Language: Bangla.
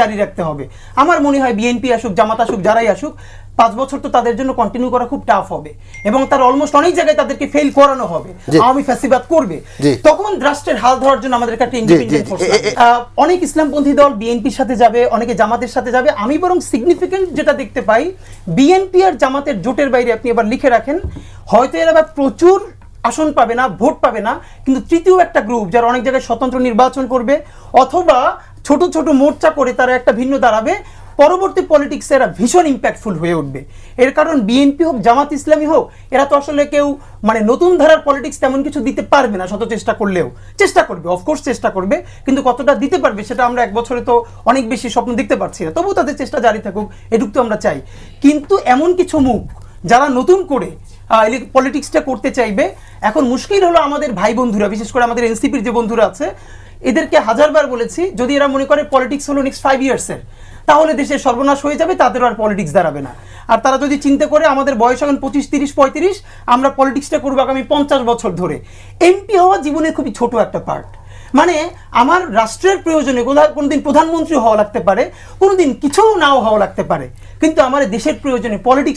জারি রাখতে হবে। আমার মনে হয় বিএনপি আসুক জামাত আসুক যারাই আসুক পাঁচ বছর তো তাদের জন্য কন্টিনিউ করা খুব টাফ হবে। এবং তার অলমোস্ট অনেক জায়গায় তাদেরকে ফেল করানো হবে। আওয়ামী ফ্যাসিবাদ করবে। তখন রাষ্ট্রের হাল ধরার জন্য আমাদের একটা ইন্ডিপেন্ডেন্ট অনেক ইসলামপন্থী দল বিএনপির সাথে যাবে অনেকে জামাতের সাথে যাবে। আমি বরং সিগনিফিকেন্ট যেটা দেখতে পাই বিএনপি আর জামাতের জোটের বাইরে আপনি এবার লিখে রাখেন হয়তো এরা আবার প্রচুর আসন পাবে না ভোট পাবে না কিন্তু তৃতীয় একটা গ্রুপ যারা অনেক জায়গায় স্বতন্ত্র নির্বাচন করবে অথবা ছোট ছোট মোর্চা করে তারা একটা ভিন্ন দাঁড়াবে। পরবর্তী পলিটিক্সে এরা ভীষণ ইম্প্যাক্টফুল হয়ে উঠবে। এর কারণ বিএনপি হোক, জামাত ইসলামী হোক, এরা তো আসলে কেউ মানে নতুন ধারার পলিটিক্স তেমন কিছু দিতে পারবে না, শত চেষ্টা করলেও। চেষ্টা করবে অফকোর্স চেষ্টা করবে, কিন্তু কতটা দিতে পারবে সেটা আমরা এক বছরে তো অনেক বেশি স্বপ্ন দেখতে পারছি না। তবুও তাদের চেষ্টা জারি থাকুক, এটুক তো আমরা চাই। কিন্তু এমন কিছু মুখ যারা নতুন করে পলিটিক্সটা করতে চাইবে। এখন মুশকিল হলো আমাদের ভাই বন্ধুরা, বিশেষ করে আমাদের এনসিপির যে বন্ধুরা আছে, এদেরকে হাজারবার বলেছি, যদি এরা মনে করে পলিটিক্স হলো নেক্সট ফাইভ ইয়ার্সের তাহলে দেশের সর্বনাশ হয়ে যাবে, তাদের আর পলিটিক্স দাঁড়াবে না। আর তারা যদি চিন্তা করে আমাদের বয়স এখন পঁচিশ, তিরিশ, পঁয়ত্রিশ, আমরা পলিটিক্সটা করব আগামী পঞ্চাশ বছর ধরে। এমপি হওয়া জীবনের খুবই ছোট একটা পার্ট মানে আমার রাষ্ট্রের প্রয়োজনে কোনোদিন প্রধানমন্ত্রী হওয়া লাগতে পারে, কোনোদিন কিছু নাও হওয়া লাগতে পারে, কিন্তু আমার দেশের প্রয়োজনে পলিটিক্স